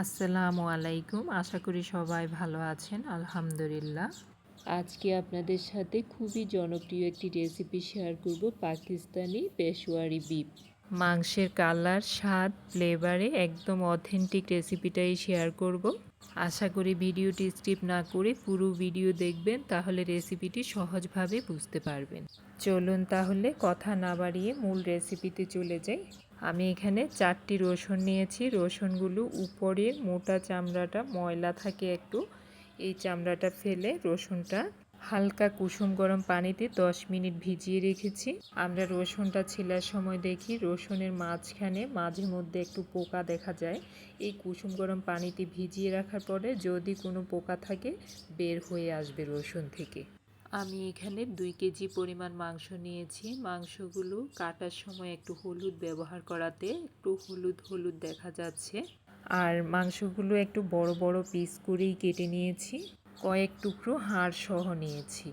আসসালামু আলাইকুম। আশা করি সবাই ভালো আছেন। আলহামদুলিল্লাহ। আজকে আপনাদের সাথে খুবই জনপ্রিয় একটি রেসিপি শেয়ার করব পাকিস্তানি পেশোয়ারি বিপ মাংসের কালার স্বাদ ফ্লেভারে একদম অথেন্টিক রেসিপিটাই শেয়ার করব। আশা করি ভিডিওটি স্কিপ না করে পুরো ভিডিও দেখবেন, তাহলে রেসিপিটি সহজভাবে বুঝতে পারবেন। চলুন তাহলে কথা না বাড়িয়ে মূল রেসিপিতে চলে যাই। আমি এখানে চারটি রসুন নিয়েছি। রসুনগুলো উপরের মোটা চামড়াটা, ময়লা থাকে একটু, এই চামড়াটা ফেলে রসুনটা হালকা কুসুম গরম পানিতে 10 মিনিট ভিজিয়ে রেখেছি। আমরা রসুনটা ছিলার সময় দেখি রসুনের মাঝখানে মাঝে মধ্যে একটু পোকা দেখা যায়। এই কুসুম গরম পানিতে ভিজিয়ে রাখার পরে যদি কোনো পোকা থাকে, বের হয়ে আসবে রসুন থেকে। আমি এখানে দুই কেজি পরিমাণ মাংস নিয়েছি। মাংসগুলো কাটার সময় একটু হলুদ ব্যবহার করাতে একটু হলুদ হলুদ দেখা যাচ্ছে। আর মাংসগুলো একটু বড় বড় পিস করেই কেটে নিয়েছি। কয়েক টুকরো হাড় সহ নিয়েছি।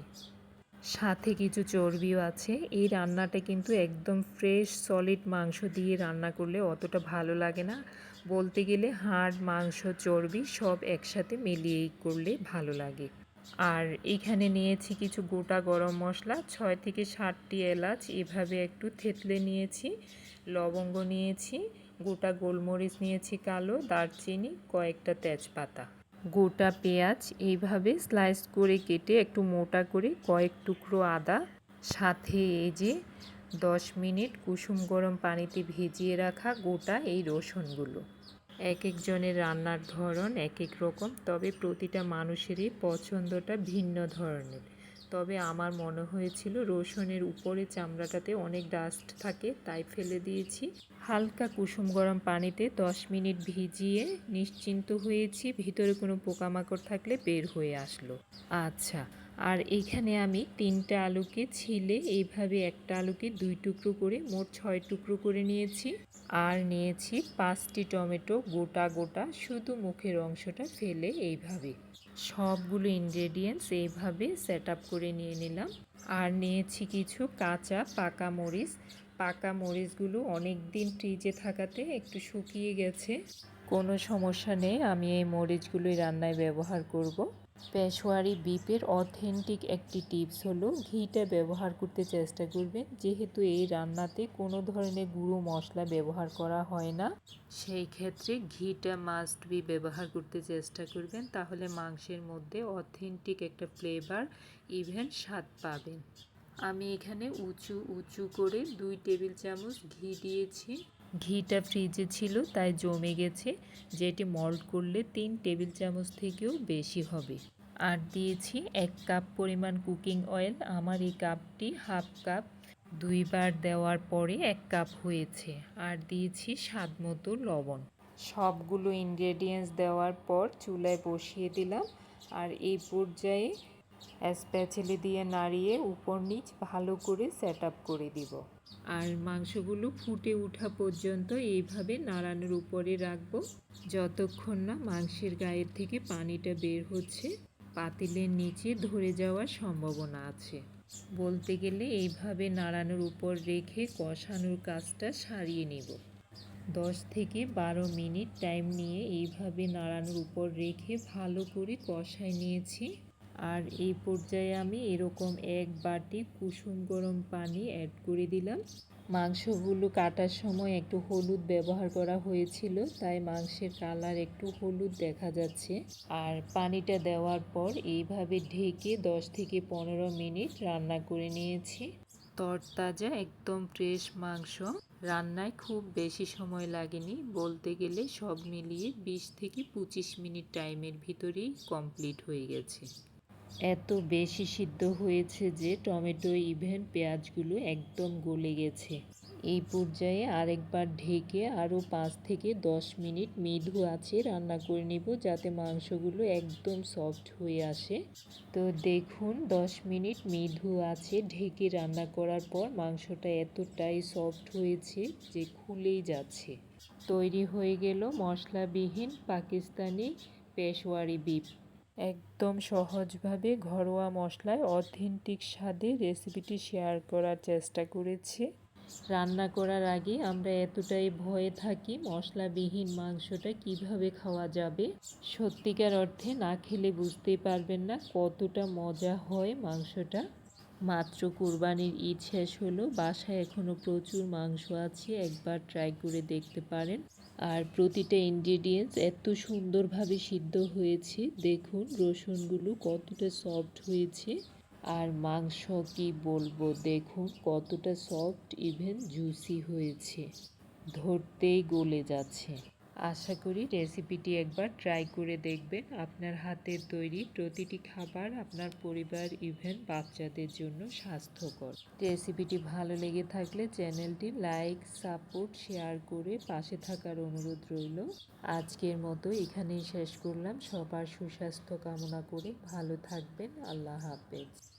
সাথে কিছু চর্বিও আছে। এই রান্নাটা কিন্তু একদম ফ্রেশ সলিড মাংস দিয়ে রান্না করলে অতটা ভালো লাগে না। বলতে গেলে হাড়, মাংস, চর্বি সব একসাথে মিলিয়েই করলে ভালো লাগে। আর এখানে নিয়েছি কিছু গোটা গরম মশলা, ছয় থেকে সাতটি এলাচ, এভাবে একটু থেতলে নিয়েছি, লবঙ্গ নিয়েছি, গোটা গোলমরিচ নিয়েছি কালো, দারচিনি, কয়েকটা তেজপাতা। গোটা পেঁয়াজ এইভাবে স্লাইস করে কেটে একটু মোটা করে কয়েক টুকরো আদা, সাথে এই যে দশ মিনিট কুসুম গরম পানিতে ভিজিয়ে রাখা গোটা এই রসুনগুলো। এক একজনের রান্নার ধরন এক এক রকম, তবে প্রতিটা মানুষেরই পছন্দটা ভিন্ন ধরনের। তবে আমার মনে হয়েছিল রসুনের উপরে চামড়াটাতে অনেক ডাস্ট থাকে, তাই ফেলে দিয়েছি। হালকা কুসুম গরম পানিতে 10 মিনিট ভিজিয়ে নিশ্চিন্ত হয়েছি ভিতরে কোনো পোকামাকড় থাকলে বের হয়ে আসলো। আচ্ছা আর এইখানে আমি তিনটা আলুকে ছিলে এইভাবে একটা আলুকে দুই টুকরো করে, মোট ছয় টুকরো করে নিয়েছি। আর নিয়েছি পাঁচটি টমেটো গোটা গোটা, শুধু মুখের অংশটা ফেলে এইভাবে। সবগুলো ইনগ্রেডিয়েন্টস এইভাবে সেট আপ করে নিয়ে নিলাম। আর নিয়েছি কিছু কাঁচা পাকা মরিচ। পাকা মরিচগুলো অনেক দিন ফ্রিজে থাকাতে একটু শুকিয়ে গেছে। কোনো সমস্যা নেই, আমি এই মরিচগুলোই রান্নায় ব্যবহার করব। পেশোয়ারি বিপের অথেন্টিক একটি টিপস হলো, ঘিটা ব্যবহার করতে চেষ্টা করবেন। যেহেতু এই রান্নাতে কোনো ধরনের গুঁড়ো মশলা ব্যবহার করা হয় না, সেই ক্ষেত্রে ঘিটা মাস্ট বি ব্যবহার করতে চেষ্টা করবেন। তাহলে মাংসের মধ্যে অথেন্টিক একটা ফ্লেভার ইভেন স্বাদ পাবেন। আমি এখানে উঁচু উঁচু করে দুই টেবিল চামচ ঘি দিয়েছি। ঘিটা ফ্রিজে ছিল, তাই জমে গেছে। যেটি মল্ট করলে তিন টেবিল চামচ থেকেও বেশি হবে। আর দিয়েছি এক কাপ পরিমাণ কুকিং অয়েল আমার এই কাপটি হাফ কাপ। দুইবার দেওয়ার পরে এক কাপ হয়েছে। আর দিয়েছি স্বাদ মতো লবণ। সবগুলো ইনগ্রেডিয়েন্টস দেওয়ার পর চুলায় বসিয়ে দিলাম। আর এই পর্যায়ে স্প্যাচেলি দিয়ে নাড়িয়ে উপর নিচ ভালো করে সেট করে দিব। আর মাংসগুলো ফুটে ওঠা পর্যন্ত এইভাবে নাড়ানোর উপরে রাখব। যতক্ষণ না মাংসের গায়ের থেকে পানিটা বের হচ্ছে, পাতিলের নিচে ধরে যাওয়ার সম্ভাবনা আছে। বলতে গেলে এইভাবে নাড়ানোর উপর রেখে কষানোর কাজটা সারিয়ে নেব। দশ থেকে বারো মিনিট টাইম নিয়ে এইভাবে নাড়ানোর উপর রেখে ভালো করে কষায় নিয়েছি। আর এই পর্যায়ে আমি এরকম এক বাটি কুসুম গরম পানি অ্যাড করে দিলাম। মাংসগুলো কাটার সময় একটু হলুদ ব্যবহার করা হয়েছিল, তাই মাংসের কালার একটু হলুদ দেখা যাচ্ছে। আর পানিটা দেওয়ার পর এইভাবে ঢেকে 10 থেকে পনেরো মিনিট রান্না করে নিয়েছি। তরতাজা, একদম ফ্রেশ মাংস। রান্নায় খুব বেশি সময় লাগেনি, বলতে গেলে সব মিলিয়ে 20 থেকে পঁচিশ মিনিট টাইমের ভিতরেই কমপ্লিট হয়ে গেছে। এত বেশি সিদ্ধ হয়েছে যে টমেটো, ইভেন পেঁয়াজগুলো একদম গলে গেছে। এই পর্যায়ে আরেকবার ঢেকে আরও পাঁচ থেকে দশ মিনিট মৃদু আছে রান্না করে নিব যাতে মাংসগুলো একদম সফট হয়ে আসে। তো দেখুন, দশ মিনিট মৃদু আছে ঢেকে রান্না করার পর মাংসটা এতটাই সফট হয়েছে যে খুলেই যাচ্ছে। তৈরি হয়ে গেল মশলাবিহীন পাকিস্তানি পেশওয়ারি বিপ একদম সহজভাবে ঘরোয়া মশলায় অথেন্টিক স্বাদে রেসিপিটি শেয়ার করার চেষ্টা করেছি। রান্না করার আগে আমরা এতটাই ভয়ে থাকি মশলাবিহীন মাংসটা কীভাবে খাওয়া যাবে। সত্যিকার অর্থে না খেলে বুঝতেই পারবেন না কতটা মজা হয় মাংসটা। মাত্র কুরবানির ঈদ শেষ হলো, বাসায় এখনও প্রচুর মাংস আছে, একবার ট্রাই করে দেখতে পারেন। আর প্রতিটা ইনগ্রিডিয়েন্টস এত সুন্দরভাবে সিদ্ধ হয়েছে। দেখুন, রসুনগুলো কতটা সফট হয়েছে। আর মাংস কি বলব, দেখুন কতটা সফট ইভেন জুসি হয়েছে। ধরতেই গলে যাচ্ছে। আশা করি রেসিপিটি একবার ট্রাই করে দেখবেন। আপনার হাতের তৈরি প্রতিটি খাবার আপনার পরিবার ইভেন বাচ্চাদের জন্য স্বাস্থ্যকর। রেসিপিটি ভালো লেগে থাকলে চ্যানেলটি লাইক সাপোর্ট শেয়ার করে পাশে থাকার অনুরোধ রইল। আজকের মতো এখানেই শেষ করলাম। সবার সুস্বাস্থ্য কামনা করে ভালো থাকবেন। আল্লাহ হাফেজ।